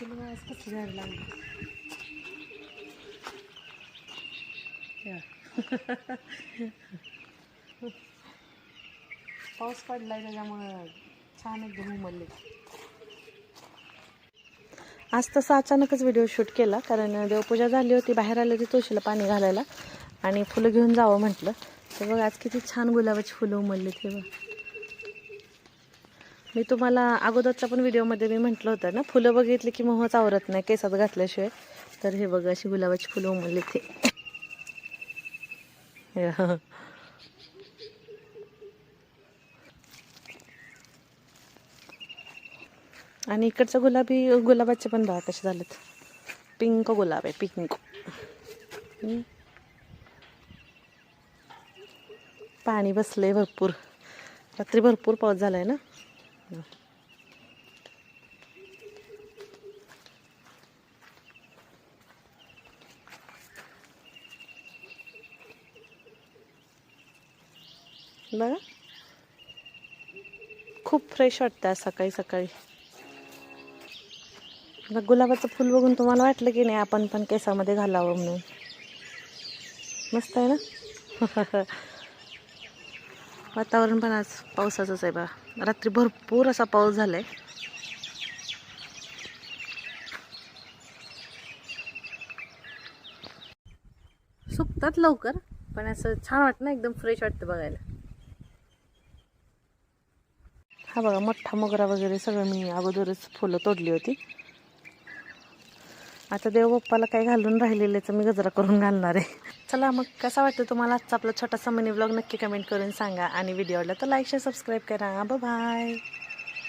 फुलं आज कसं झाड लागलं? या. पाऊस पडलाय त्याच्यामुळं छान एकदम उमलले. आज तसा अचानकच व्हिडिओ शूट केला कारण देवपूजा झाली होती बाहेर आली होती तुळशीला पाणी घालायला आणि फुलं घेऊन जावं म्हटलं. तर बघ आज किती छान गुलाबाची फुलं उमलली ते बघ. मी तुम्हाला अगोदरच्या पण व्हिडिओमध्ये मी म्हटलं होतं ना फुलं बघितली की मोहच आवरत नाही केसात घातल्याशिवाय. तर हे बघा अशी गुलाबाची फुलं उमलली ते. आणि इकडचं गुलाबी गुलाबाचे पण बघा कसे झालेत. पिंक गुलाब आहे पिंक. पाणी बसलंय भरपूर. रात्री भरपूर पाऊस झालाय ना? बघा खूप फ्रेश वाटतं आज सकाळी सकाळी. गुलाबाचं फुल बघून तुम्हाला वाटलं की नाही आपण पण केसामध्ये घालावं म्हणून. मस्त आहे ना? वातावरण पण आज पावसाचंच आहे बा. रात्री भरपूर असा पाऊस झालाय. सुकतात लवकर पण असं छान वाटतं ना एकदम फ्रेश वाटतं बघायला. हा बघा मोठा मोगरा वगैरे सगळं मी अगोदरच फुलं तोडली होती. आता देवबाप्पाला काय घालून राहिलेल्याचं मी गजरा करून घालणार आहे. चला मग कसा वाटतं तुम्हाला आजचा आपला छोटासा मिनी ब्लॉग नक्की कमेंट करून सांगा. आणि व्हिडिओ आवडला तर लाईक शेअर सबस्क्राईब करा. बाय